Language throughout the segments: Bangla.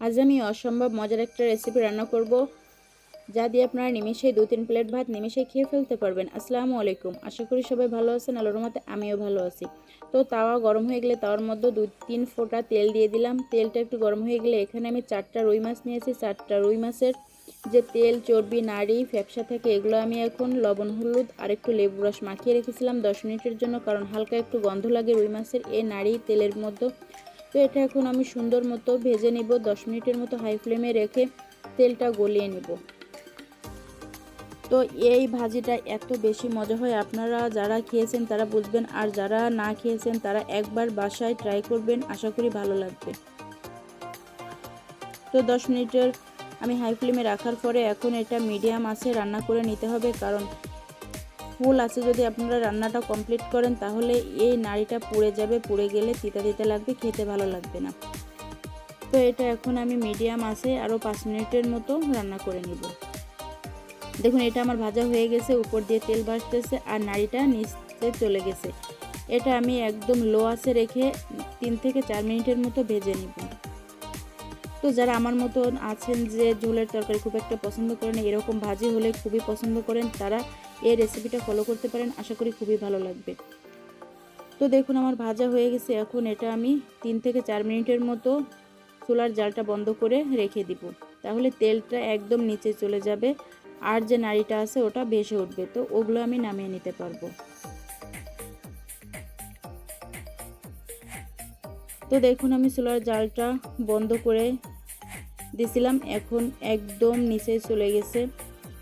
আজ আমি অসম্ভব মজার একটা রেসিপি রান্না করব, যা দিয়ে আপনারা নিমেষেই দু তিন প্লেট ভাত নিমেষেই খেয়ে ফেলতে পারবেন। আসসালামু আলাইকুম। আশা করি সবাই ভালো আছেন আলোর মতে আমিও ভালো আছি। তো তাওয়া গরম হয়ে গেলে তাওয়ার মধ্যে দু তিন ফোঁটা তেল দিয়ে দিলাম। তেলটা একটু গরম হয়ে গেলে এখানে আমি চারটা রুই মাছ নিয়েছি। চারটা রুই মাছের যে তেল, চর্বি, নাড়ি, ফ্যাপসা থাকে, এগুলো আমি এখন লবণ, হলুদ আর একটু লেবু রস মাখিয়ে রেখেছিলাম দশ মিনিটের জন্য, কারণ হালকা একটু গন্ধ লাগে রুই মাছের। এই নাড়ি তেলের মধ্যে তো এটা এখন আমি সুন্দর মতো ভেজে নিব, দশ মিনিটের মতো হাই ফ্লেমে রেখে তেলটা গলিয়ে নিব। তো এই ভাজিটা এত বেশি মজা হয়, আপনারা যারা খেয়েছেন তারা বুঝবেন, আর যারা না খেয়েছেন তারা একবার বাসায় ট্রাই করবেন, আশা করি ভালো লাগবে। তো দশ মিনিটের আমি হাই ফ্লেমে রাখার পরে এখন এটা মিডিয়াম আছে, রান্না করে নিতে হবে, কারণ ফুল আছে যদি আপনারা রান্নাটা কমপ্লিট করেন, তাহলে এই নাড়িটা পুড়ে যাবে, পুড়ে গেলে তিতা তিতা লাগবে, খেতে ভালো লাগবে না। তো এটা এখন আমি মিডিয়াম আছে, আরও পাঁচ মিনিটের মতো রান্না করে নিব। দেখুন, এটা আমার ভাজা হয়ে গেছে, উপর দিয়ে তেল ভাসতেছে, আর নাড়িটা নিচে চলে গেছে। এটা আমি একদম লো আছে রেখে তিন থেকে চার মিনিটের মতো ভেজে নিব। তো যারা আমার মতন আছেন যে ঝোলের তরকারি খুব একটা পছন্দ করেন, এরকম ভাজি হলে খুবই পছন্দ করেন, তারা এই রেসিপিটা ফলো করতে পারেন, আশা করি খুবই ভালো লাগবে। তো দেখুন, আমার ভাজা হয়ে গেছে। এখন এটা আমি তিন থেকে চার মিনিটের মতো চুলার জালটা বন্ধ করে রেখে দিব। তাহলে তেলটা একদম নিচে চলে যাবে। আর যে নাড়িটা আছে, ওটা ভেসে উঠবে। তো ওগুলো আমি নামিয়ে নিতে পারব। তো দেখুন, আমি চুলার জালটা বন্ধ করে দিছিলাম। এখন একদম নিচে চলে গেছে।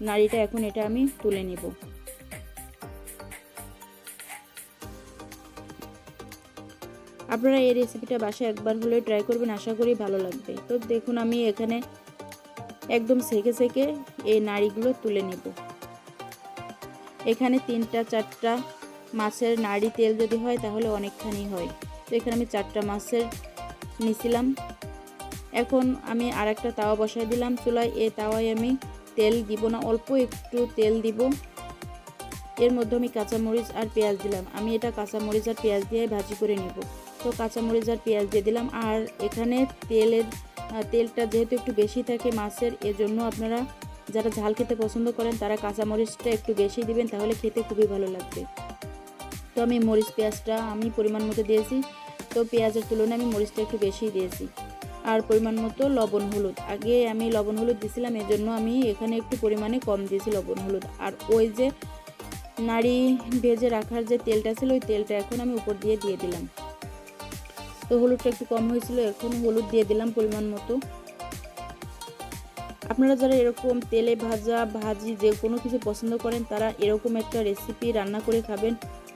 নাড়িটা এখন এটা আমি তুলে নিব। আপনারা এই রেসিপিটা বাসায় একবার হলে ট্রাই করবেন, আশা করি ভালো লাগবে। তো দেখুন, আমি এখানে একদম সেকে সেকে এই নাড়িগুলো তুলে নেব। এখানে তিনটা, চারটা মাছের নাড়ি তেল যদি হয়, তাহলে অনেকখানি হয়। তো এখানে আমি চারটা মাছের নিছিলাম এখন আমি আর একটা তাওয়া বসাই দিলাম। চুলায় এ তাওয়ায় আমি তেল দিব না, অল্প একটু তেল দিব। এর মধ্যে আমি কাঁচামরিচ আর পেঁয়াজ দিলাম। আমি এটা কাঁচামরিচ আর পেঁয়াজ দিয়ে ভাজি করে নিব। তো কাঁচামরিচ আর পেঁয়াজ দিয়ে দিলাম। আর এখানে তেলের তেলটা যেহেতু একটু বেশি থাকে মাছের, এজন্য আপনারা যারা ঝাল খেতে পছন্দ করেন, তারা কাঁচামরিচটা একটু বেশি দিবেন, তাহলে খেতে খুবই ভালো লাগবে। তো আমি মরিচ পেঁয়াজটা আমি পরিমাণ মতো দিয়েছি। তো পেঁয়াজের তুলনায় আমি মরিচটা একটু বেশি দিয়েছি। আর পরিমাণ মতো লবণ, হলুদ। আগে আমি লবণ, হলুদ দিয়েছিলাম এজন্য আমি এখানে একটু পরিমাণে কম দিয়েছি লবণ, হলুদ। আর ওই যে নাড়ি ভেজে রাখার যে তেলটা ছিল, ওই তেলটা এখন আমি উপর দিয়ে দিয়ে দিলাম। তো হলুদটা একটু কম হয়েছিল, এখন হলুদ দিয়ে দিলাম পরিমাণ মতো। আপনারা যারা এরকম তেলে ভাজা, ভাজি যে কোনো কিছু পছন্দ করেন, তারা এরকম একটা রেসিপি রান্না করে খাবেন।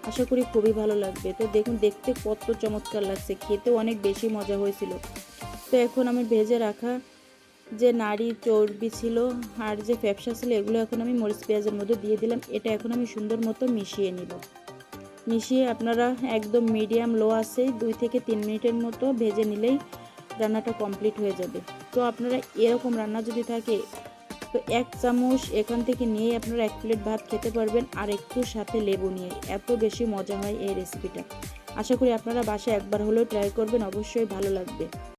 আশা করি খুবই ভালো লাগবে। তো দেখুন, দেখতে কত চমৎকার লাগছে। খেতেও অনেক বেশি মজা হয়েছিল। তো এখন আমি ভেজে রাখা যে নাড়ি, চর্বি ছিল আর যে ফ্যাপসা ছিল, এগুলো এখন আমি মরিচ পেঁয়াজের মধ্যে দিয়ে দিলাম। এটা এখন আমি সুন্দর মতো মিশিয়ে নিব। মিশিয়ে আপনারা একদম মিডিয়াম লো আছে, দুই থেকে তিন মিনিটের মতো ভেজে নিলেই রান্নাটা কমপ্লিট হয়ে যাবে। তো আপনারা এরকম রান্না যদি থাকে, তো এক চামচ এখান থেকে নিয়ে আপনারা এক প্লেট ভাত খেতে পারবেন আর একটু সাথে লেবু নিয়ে। এত বেশি মজা হয় এই রেসিপিটা আশা করি আপনারা বাসায় একবার হলেও ট্রাই করবেন, অবশ্যই ভালো লাগবে।